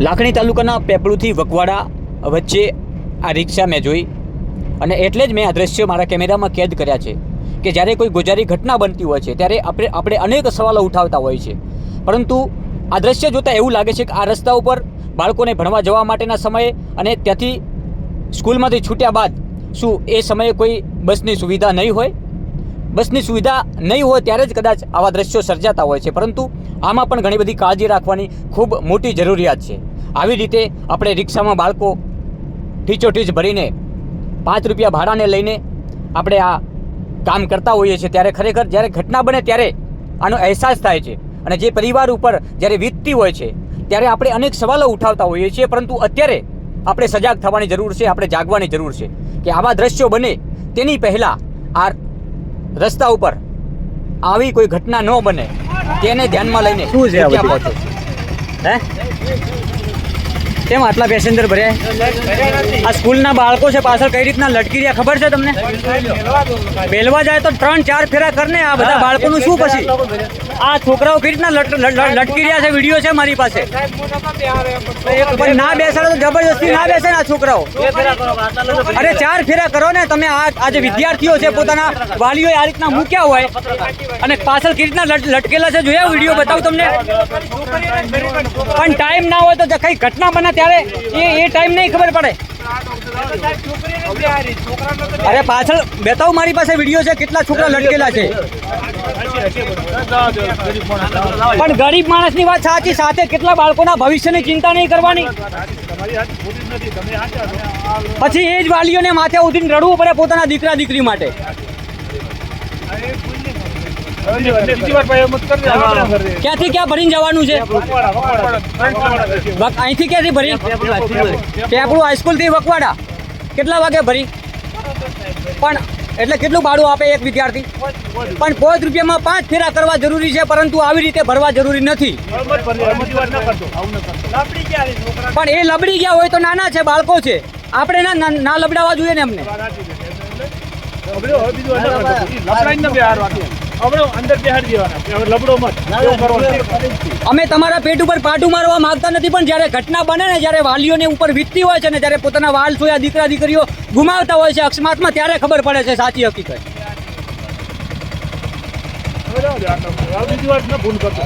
લાખણી તાલુકાના પેપળુથી વકવાડા વચ્ચે આ રિક્ષા મેં જોઈ. અને એટલે જ મેં આ દ્રશ્ય મારા કેમેરામાં કેદ કર્યા છે કે જ્યારે કોઈ ગોજારી ઘટના બનતી હોય છે, ત્યારે આપણે આપણે અનેક સવાલો ઉઠાવતા હોય છે. પરંતુ આ દ્રશ્ય જોતાં એવું લાગે છે કે આ રસ્તા ઉપર બાળકોને ભણવા જવા માટેના સમયે અને ત્યાંથી સ્કૂલમાંથી છૂટ્યા બાદ શું એ સમયે કોઈ બસની સુવિધા નહીં હોય? બસની સુવિધા નહીં હોય ત્યારે જ કદાચ આવા દ્રશ્યો સર્જાતા હોય છે. પરંતુ આમાં પણ ઘણી બધી કાળજી રાખવાની ખૂબ મોટી જરૂરિયાત છે. આવી રીતે આપણે રિક્ષામાં બાળકો ઠીચોઠીચ ભરીને પાંચ રૂપિયા ભાડાને લઈને આપણે આ કામ કરતા હોઈએ છીએ ત્યારે ખરેખર જ્યારે ઘટના બને ત્યારે આનો અહેસાસ થાય છે. અને જે પરિવાર ઉપર જ્યારે વીતતી હોય છે, ત્યારે આપણે અનેક સવાલો ઉઠાવતા હોઈએ છીએ, પરંતુ અત્યારે આપણે સજાગ થવાની જરૂર છે, આપણે જાગવાની જરૂર છે કે આવા દ્રશ્યો બને. તેની પહેલાં આ રસ્તા ઉપર આવી કોઈ ઘટના ન બને તેને ધ્યાનમાં લઈને શું છે હે? કેમ આટલા પેસેન્જર ભર્યા આ સ્કૂલના બાળકો છે પાછળ કઈ રીતના લટકી રહ્યા? ખબર છે તમને? બેલવા જાય તો ત્રણ ચાર ફેરા કરને આ બધા બાળકોનું શું પછી? આ છોકરાઓ કઈ રીતના લટ- લટ- લટકી રહ્યા છે વીડિયો છે મારી પાસે? ના બેસાડે તો જબરજસ્તી ના બેસે આ છોકરાઓ. અરે ચાર ફેરા કરો ને તમે આ આજે વિદ્યાર્થીઓ છે પોતાના વાલીઓ આ રીતના મૂક્યા હોય અને પાછળ કેવી રીતના લટકેલા છે જોયા વીડિયો બતાવું તમને? પણ ટાઈમ ના હોય તો કઈ ઘટના બને ત્યારે એ એ ટાઈમ નહીં ખબર પડે. અરે પાછળ બેતાવ મારી પાસે વીડિયો છે, કેટલા છોકરા લટકેલા છે. પણ ગરીબ માણસની વાત સાચી, સાથે કેટલા બાળકોના ભવિષ્યની ચિંતા નહીં કરવાની. પછી એ જ વાલીઓને માથે ઉઠીને રડવું પડે પોતાના દીકરા દીકરી માટે. ક્યાંથી ક્યાં ભરીને જવાનું છે? અહીંથી ક્યાંથી ભરી? પેપડું હાઈસ્કૂલથી વકવાડા. કેટલા વાગે ભરી? પણ એટલે કેટલું ભાડું આપે એક વિદ્યાર્થી? પણ પાંચ રૂપિયામાં પાંચ ફેરા કરવા જરૂરી છે પરંતુ આવી રીતે ભરવા જરૂરી નથી. પણ એ લબડી ગયા હોય તો નાના છે બાળકો છે. આપણે ના- ના ના લબડાવવા જોઈએ ને એમને અંદર બેહાડી દેવાના લબડો મત. એવું કરવાનું. અમે તમારા પેટ ઉપર પાટું મારવા માંગતા નથી પણ જ્યારે ઘટના બને ને જ્યારે વાલીઓને ઉપર વીતતી હોય છે ને જ્યારે પોતાના વાલ સોયા દીકરા દીકરીઓ ગુમાવતા હોય છે અકસ્માતમાં ત્યારે ખબર પડે છે સાચી હકીકત. બીજી વાત ન ભૂલ કરતો.